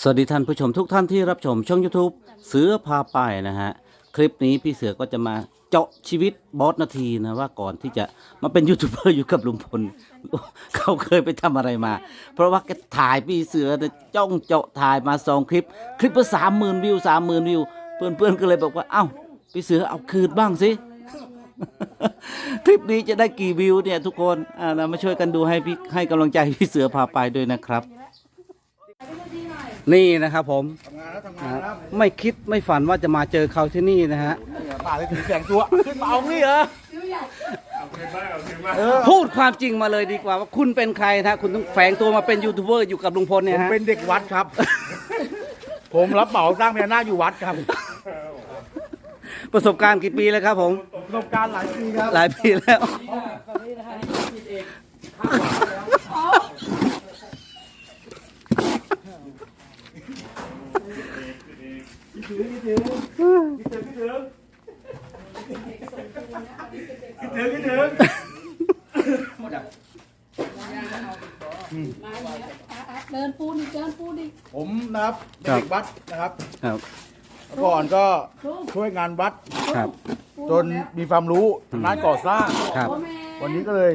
สวัสดีท่านผู้ชมทุกท่านที่รับชมช่อง YouTube เสือพาไปนะฮะ คลิปนี้พี่เสือก็จะมาเจาะชีวิตบอสนาทีนะว่าก่อนที่จะมาเป็นยูทูบเบอร์อยู่กับลุงพล เขาเคยไปทำอะไรมา เพราะว่าแกถ่ายพี่เสือเนี่ยจ้องเจาะถ่ายมาสองคลิป คลิปละสามหมื่นวิวสามหมื่นวิว เพื่อนๆก็เลยบอกว่าเอ้าพี่เสือเอาคืนบ้างสิ คลิปนี้จะได้กี่วิวเนี่ยทุกคนอ่านะมาช่วยกันดูให้พี่ให้กำลังใจพี่เสือพาไปด้วยนะครับ นี่นะครับผมทำงานแล้วทำงานะนฮะแล้วไม่คิดไม่ฝันว่าจะมาเจอเขาที่นี่นะฮะป่าเลยถึงแสงตัวขึ้นมาเอานี่เหรอเออพูดความจริงมาเลยดีกว่าว่าคุณเป็นใครนะคุณต้องแฝงตัวมาเป็นยูทูบเบอร์อยู่กับลุงพลผเนี่ยมฮะเป็นเด็กวัดครับ ผมรับเหมาสร้างพญานาคอยู่วัดครับ ประสบการณ์กี่ปีแล้วครับผมประสบการณ์หลายปีครับหลายปีแล้วคิด ถึงคิดถึงเดินปูนอีกเดินปูนอีกผมนะครับเป็นเด็กวัดนะครับ ครับเมื่อก่อนก็ช่วยงานวัด ครับ จนมีความรู้ทางด้านก่อสร้าง ครับโอ้แม่วันนี้ก็เลย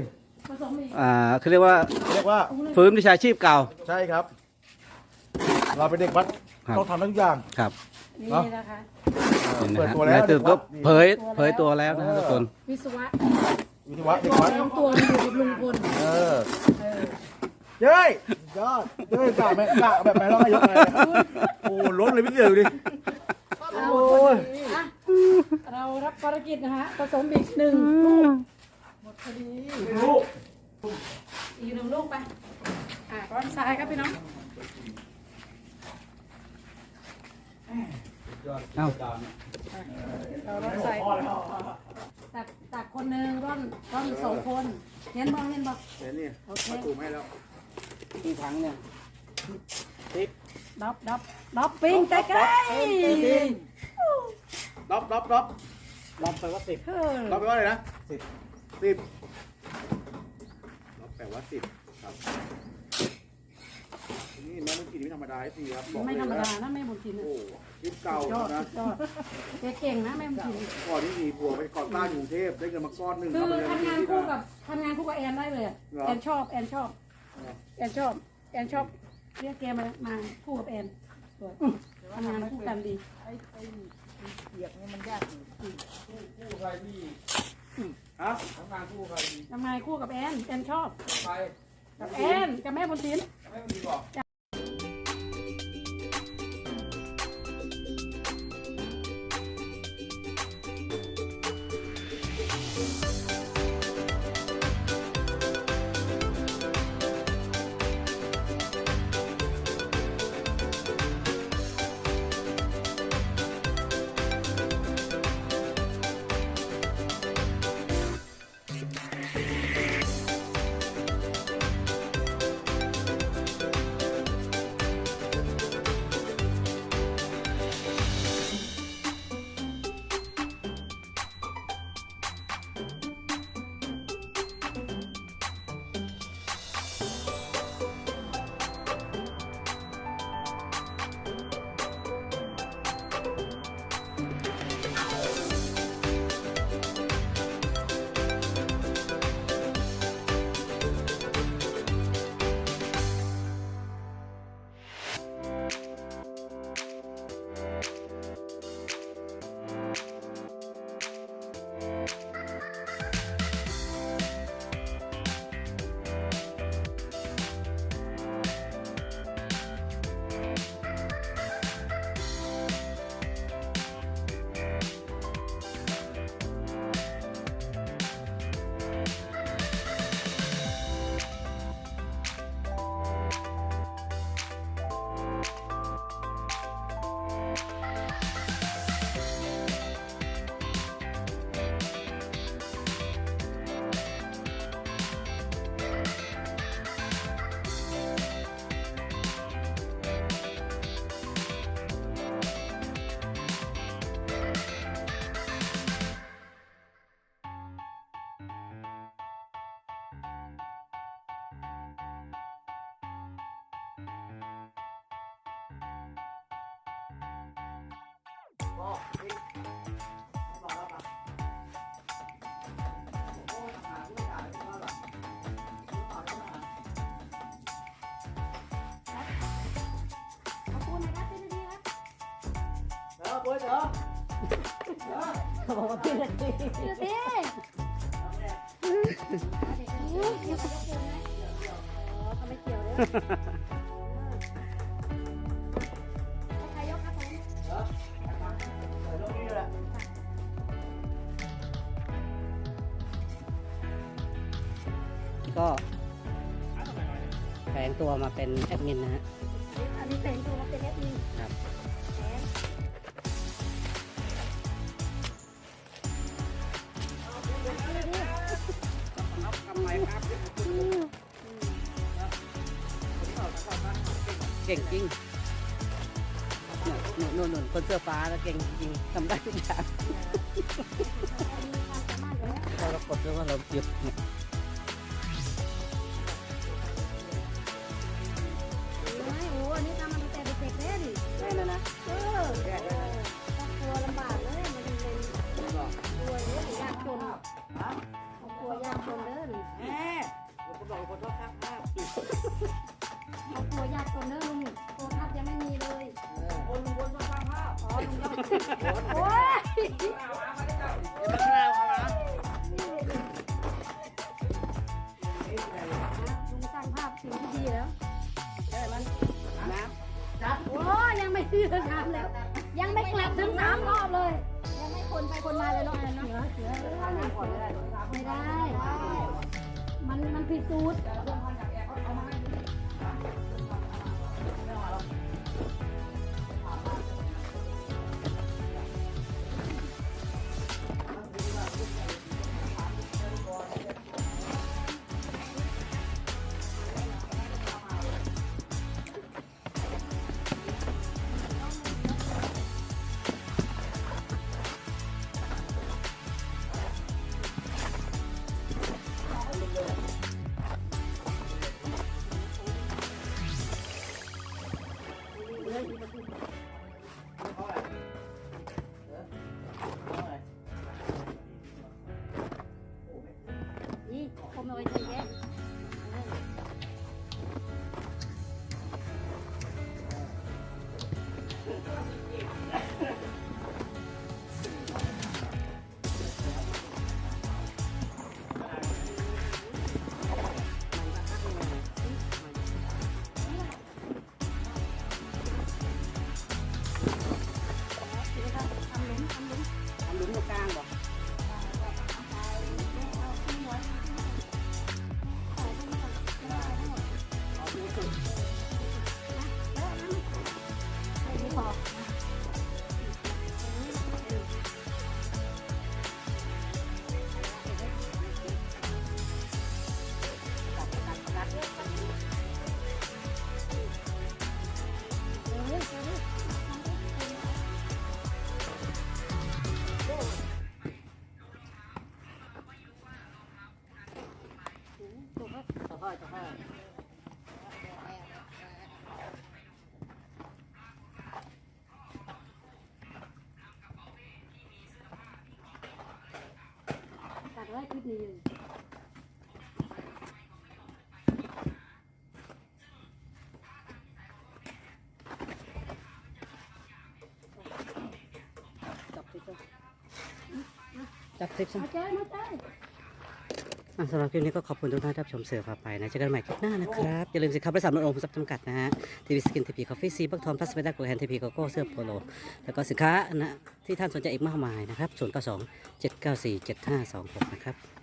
ผสมอีกอ่าเขาเรียกว่าเรียกว่าฟื้นวิชาชีพเก่า ใช่ครับ เราเป็นเด็กวัดครับต้องทำทุกอย่าง ครับนี่นะคะ นี่นะเปิดฮะตัวแล้ว นายตื่นเด็กวัก็ดนี่เผยเผยตัวแล้วนะฮะทุกคน วิศวะวิทยาวัดเด็กตัววัดลงตัวอยู่กับลุงพลเออเออเย้ยยอดเย้ยกะแม่กะแบบแม่ร้องนายกเลยโอ้ล้นเลยพี่เสือดูดิเราโอ้ยอะเรารับภารกิจนะฮะผสมอีกหนึ่งลูกหมดพอดีลูกอีกหนึ่งลูกไปอะก้อนทรายครับพี่น้อง เอ้าเราร่อนใส่ตักตักคนหนึ่งร่อนร่อนสองคน เห็นบ่เห็นบ่เดี๋ยวนี่โอเคประตูให้แล้วที่ถังเนี่ยดับดับดับปิ้งแต่ไกลรับรับรับรับไปว่าสิบเออรับไปว่าอะไรนะสิบสิบรับแปลว่าสิบครับ นี่แม่ไม่กินไม่ธรรมดาไอ้สี่ครับบอกไม่เลยธรรมว่าดานะแม่บุญทินโอ้นะคลิปเก่ายอดนะยอดแกเก่งนะแม่บุญทินก่อนที่มีผัวไปก่อนต้านอยู่กรุงเทพได้เงินมาก้อนหนึ่งคือทำอะไรทำงานที่คู่มากับทำงานคู่กับแอนได้เลยอะเหรอแอนชอบแอนชอบแอนชอบแอนชอบเรียกแกมามาคู่กับแอนสวยทำงานคู่กันดีฮะทำงานคู่กับแอนแอนชอบกับแอนกับแม่บุญทินขอบคุณนะครับ พี่นาทีครับเด้อปุ้ยเด้อพี่นาทีเด็กๆเดี๋ยวเดี๋ยวเดี๋ยวนะอ๋อเขาไม่เกี่ยวเลย ก็แฝงตัวมาเป็นแอดมินนะฮะอันนี้เป็นตัวเป็นเอฟนีครับแหมเก่งจริงหนุ่นหนุ่นคนเสื้อฟ้าก็เก่งจริงทำได้ทุกอย่างมีความสามารถอยู่แล้วพอเรากดแล้วว่าเราหยุดเนี่ย ยังไม่ซื้อน้ำแล้ว ยังไม่กลับถึงสามรอบเลย ยังไม่คนไปคนมาเลยนาะอันนั้นเนาะเสือเสือไม่ได้ มันมันผิดสูตร ตัดไว้คลิปนี้เลยจับทิปจับทิปซะมาใจมาใจอะ สำหรับคลิปนี้ก็ขอบคุณทุกท่านที่รับชมเสือพาไปนะเจอกันใหม่คลิปหน้านะครับ อย่าลืมสิครับบริษัทนนองค์สับจำกัดนะฮะทีวีสกินทีพีคอฟฟี่ซีบักทอมพลัสเปด้าโกแฮนทีพีโกโก้เสื้อโปโล แล้วก็สินค้านะที่ท่านสนใจอีกมากมายนะครับ0 9 2 7 9 4 7 5 2 6นะครับ